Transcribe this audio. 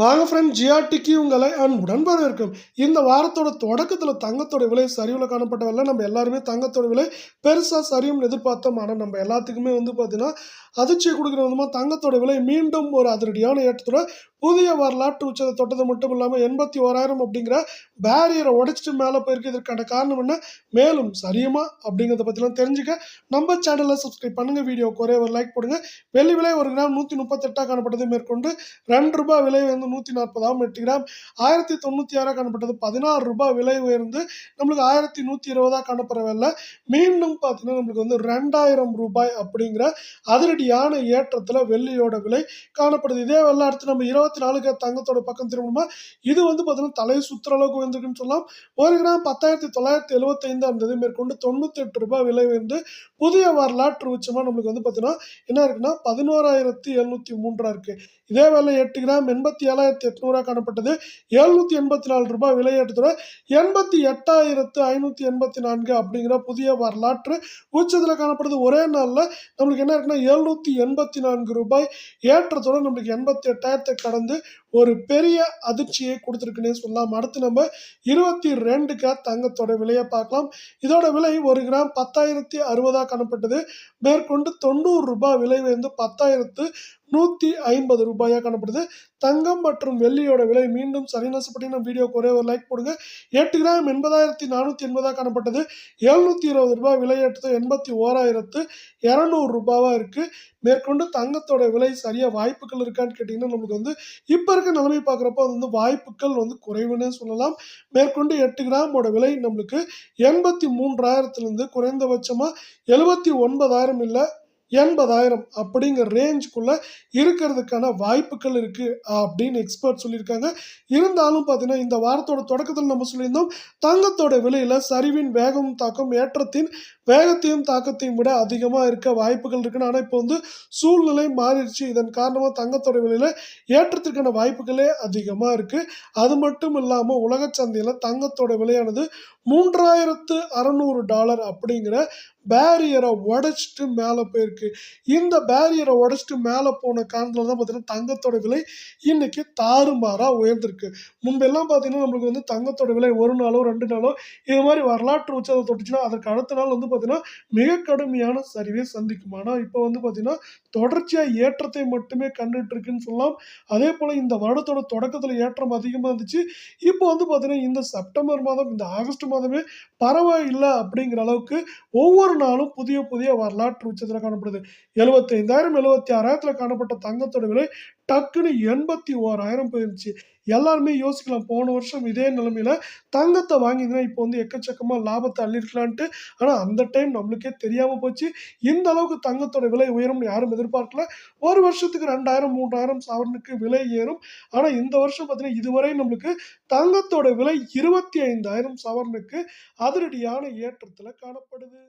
வாங்க ஃப்ரெண்ட் ஜிஆர்டிக்கு உங்களை அன்புடன் வரவேற்கும். இந்த வாரத்தோட தொடக்கத்தில் தங்கத்தோட விலை சரிவில் காணப்பட்டவல்ல நம்ம எல்லாருமே தங்கத்தோட விலை பெருசாக சரியும் எதிர்பார்த்தோம். ஆனால் நம்ம எல்லாத்துக்குமே வந்து பார்த்தீங்கன்னா அதிர்ச்சியை கொடுக்குற விதமாக தங்கத்தோட விலை மீண்டும் ஒரு அதிரடியான ஏற்றத்தோட புதிய வரலாற்று உச்சத்தை தொட்டது மட்டும் இல்லாமல் எண்பத்தி ஓராயிரம் அப்படிங்கிற பேரியரை உடைச்சிட்டு மேலே போயிருக்கு. இதற்கான காரணம் என்ன? மேலும் சரியுமா? அப்படிங்கிறத பற்றிலாம் தெரிஞ்சுக்க நம்ம சேனலை சப்ஸ்கிரைப் பண்ணுங்கள் வீடியோ குறைய ஒரு லைக் போடுங்க. வெள்ளி விலை ஒரு கிராம் நூற்றி முப்பத்தெட்டாக காணப்பட்டது மேற்கொண்டு ரெண்டு ரூபாய் விலை வந்து நூற்றி நாற்பதாம் எட்டு கிராம் ஆயிரத்தி தொண்ணூற்றி ஆறாக காணப்பட்டது பதினாறு ரூபாய் விலை உயர்ந்து நம்மளுக்கு ஆயிரத்தி நூற்றி இருபதாக காணப்படவில்லை. மீண்டும் பார்த்தீங்கன்னா நம்மளுக்கு வந்து ரெண்டாயிரம் ரூபாய் அப்படிங்கிற அதிரடியான ஏற்றத்தில் வெள்ளியோட விலை காணப்படுது. இதே வெள்ள அடுத்து நம்ம இருபத்தி நாலுக்கு தங்கத்தோட பக்கம் திரும்பணுமா இது வந்து பார்த்தீங்கன்னா தலை சுத்துற அளவுக்கு உயர்ந்திருக்குன்னு சொல்லலாம். ஒரு கிராம் பத்தாயிரத்தி தொள்ளாயிரத்தி எழுபத்தைந்து இருந்தது மேற்கொண்டு தொண்ணூற்றி எட்டு ரூபாய் விலை வந்து புதிய வரலாற்று உச்சமாக நம்மளுக்கு வந்து பார்த்தீங்கன்னா என்ன இருக்குன்னா பதினோராயிரத்தி எழுநூற்றி மூன்றா இருக்கு. இதே வேலை எட்டு கிராம் எண்பத்தி ஏழாயிரத்தி எட்நூறா காணப்பட்டது. எழுநூத்தி எண்பத்தி நாலு ரூபாய் விலையேற்றத்தோட எண்பத்தி எட்டாயிரத்து ஐநூற்றி எண்பத்தி நான்கு அப்படிங்கிற புதிய வரலாற்று உச்சத்தில் காணப்படுது. ஒரே நாளில் நம்மளுக்கு என்ன இருக்குன்னா எழுநூற்றி எண்பத்தி நான்கு ரூபாய் ஏற்றத்தோட நம்மளுக்கு எண்பத்தி எட்டாயிரத்தை கடந்து ஒரு பெரிய அதிர்ச்சியை கொடுத்துருக்குன்னே சொல்லலாம். அடுத்து நம்ம இருபத்தி ரெண்டு ரெண்டுக்கு தங்கத்தோட விலையை பார்க்கலாம். இதோட விலை ஒரு கிராம் பத்தாயிரத்தி அறுபதாக காணப்பட்டது. மேற்கொண்டு தொண்ணூறு ரூபாய் விலை வந்து பத்தாயிரத்து நூற்றி ஐம்பது ரூபாயாக காணப்படுது. தங்கம் மற்றும் வெள்ளியோட விலை மீண்டும் சரிநாசப்பட்டு நம்ம வீடியோக்கு ஒரே ஒரு லைக் போடுங்க. எட்டு கிராம் எண்பதாயிரத்தி நானூற்றி எண்பதாக காணப்பட்டது. எழுநூற்றி இருபது ரூபாய் விலையேற்றத்தை எண்பத்தி ஓராயிரத்து இரநூறு ரூபாவாக இருக்குது மேற்கொண்டு தங்கத்தோட விலை சரியாக வாய்ப்புகள் இருக்கான்னு கேட்டிங்கன்னா நம்மளுக்கு வந்து இப்போ இருக்க நிலைமை பார்க்குறப்ப அது வந்து வாய்ப்புகள் வந்து குறைவுன்னே சொல்லலாம். மேற்கொண்டு எட்டு கிராமோட விலை நம்மளுக்கு எண்பத்தி மூன்றாயிரத்துலேருந்து குறைந்தபட்சமாக எழுபத்தி ஒன்பதாயிரம் இல்லை எண்பதாயிரம் அப்படிங்கிற ரேஞ்சுக்குள்ளே இருக்கிறதுக்கான வாய்ப்புகள் இருக்குது அப்படின்னு எக்ஸ்பர்ட் சொல்லியிருக்காங்க. இருந்தாலும் பார்த்தீங்கன்னா இந்த வாரத்தோட தொடக்கத்தில் நம்ம சொல்லியிருந்தோம் தங்கத்தோட விலையில் சரிவின் வேகம் தாக்கம் ஏற்றத்தின் வேகத்தையும் தாக்கத்தையும் விட அதிகமாக இருக்க வாய்ப்புகள் இருக்குன்னு. ஆனால் இப்போ வந்து சூழ்நிலை மாறிடுச்சு. இதன் காரணமாக தங்கத்தோட விலையில் ஏற்றத்திற்கான வாய்ப்புகளே அதிகமாக இருக்குது அது மட்டும் இல்லாமல் உலக சந்தையில் தங்கத்தோட விலையானது மூன்றாயிரத்து அறநூறு டாலர் அப்படிங்கிற பேரியரை உடைச்சிட்டு மேலே போயிருக்கு. இந்த பேரியரை உடைச்சிட்டு மேலே போன காரணத்தில் தான் பார்த்தீங்கன்னா தங்கத்தோட விலை இன்னைக்கு தாறுமாறாக உயர்ந்திருக்கு. முன்பெல்லாம் பார்த்தீங்கன்னா நம்மளுக்கு வந்து தங்கத்தோட விலை ஒரு நாளோ ரெண்டு நாளோ இது மாதிரி வரலாற்று உச்சத்தை தொட்டுச்சுன்னா அதற்கு அடுத்த நாள் வந்து பார்த்தீங்கன்னா மிக கடுமையான சரிவை சந்திக்கும். ஆனால் இப்போ வந்து பார்த்தீங்கன்னா தொடர்ச்சியாக ஏற்றத்தை மட்டுமே கண்டுட்டு இருக்குன்னு சொல்லலாம். அதே போல் இந்த வருடத்தோட தொடக்கத்தில் ஏற்றம் அதிகமாக இருந்துச்சு. இப்போ வந்து பார்த்தீங்கன்னா இந்த செப்டம்பர் மாதம் இந்த ஆகஸ்ட் மாதமே பரவாயில்லை அப்படிங்கிற அளவுக்கு ஒவ்வொரு நாளும் புதிய புதிய வரலாற்று உச்சத்தில் காணப்படுது. எழுபத்தைந்தாயிரம் எழுபத்தி ஆறாயிரத்தில் காணப்பட்ட தங்கத்தோட விலை டக்குன்னு எண்பத்தி ஓராயிரம் போயிருச்சு எல்லாருமே யோசிக்கலாம் போன வருஷம் இதே நிலைமையில தங்கத்தை வாங்கினா இப்போ வந்து எக்கச்சக்கமாக லாபத்தை அள்ளிருக்கலான்ட்டு ஆனால் அந்த டைம் நம்மளுக்கே தெரியாமல் போச்சு. இந்த அளவுக்கு தங்கத்தோட விலை உயரும்னு யாரும் எதிர்பார்க்கல. ஒரு வருஷத்துக்கு ரெண்டாயிரம் மூன்றாயிரம் சவரனுக்கு விலை ஏறும். ஆனால் இந்த வருஷம் பார்த்தீங்கன்னா இதுவரை நம்மளுக்கு தங்கத்தோட விலை இருபத்தி ஐந்தாயிரம் சவரனுக்கு அதிரடியான ஏற்றத்தில் காணப்படுது.